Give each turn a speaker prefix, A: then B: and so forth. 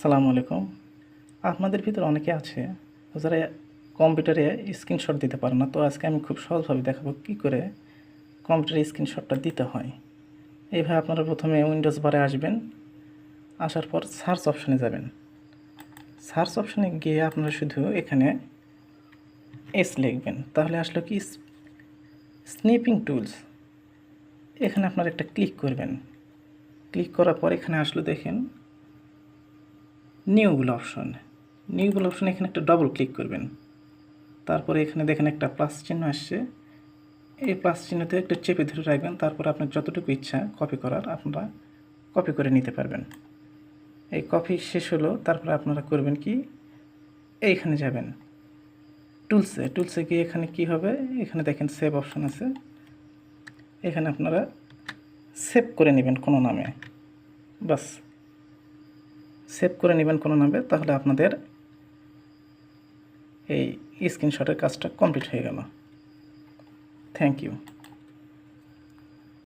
A: সালামু আলাইকুম। আপনাদের ভিতরে অনেকে আছে যারা কম্পিউটারে স্ক্রিনশট দিতে পারে না, তো আজকে আমি খুব সহজভাবে দেখাবো কী করে কম্পিউটারে স্ক্রিনশটটা দিতে হয়। এইভাবে আপনারা প্রথমে উইন্ডোজ বারে আসবেন, আসার পর সার্চ অপশানে যাবেন। সার্চ অপশানে গিয়ে আপনারা শুধু এখানে এস লিখবেন। তাহলে আসলো কি, স্নিপিং টুলস। এখানে আপনারা একটা ক্লিক করবেন। ক্লিক করার পর এখানে আসলো দেখেন নিউগুলো অপশন নিউগুলো অপশন এখানে একটা ডবল ক্লিক করবেন। তারপরে এখানে দেখেন একটা প্লাস চিহ্ন আসছে। এই প্লাস চিহ্নতে একটা চেপে ধরে রাখবেন। তারপর আপনার যতটুকু ইচ্ছা কপি করার আপনারা কপি করে নিতে পারবেন। এই কপি শেষ হলো। তারপরে আপনারা করবেন কি? এইখানে যাবেন। টুলসে টুলসে গিয়ে এখানে কি হবে? এখানে দেখেন সেভ অপশন আছে। এখানে আপনারা সেভ করে নেবেন কোনো নামে। বাস। সেভ করে নেবেন কোনো নামে, তাহলে আপনাদের এই স্ক্রিনশটের কাজটা কমপ্লিট হয়ে গেল। Thank you.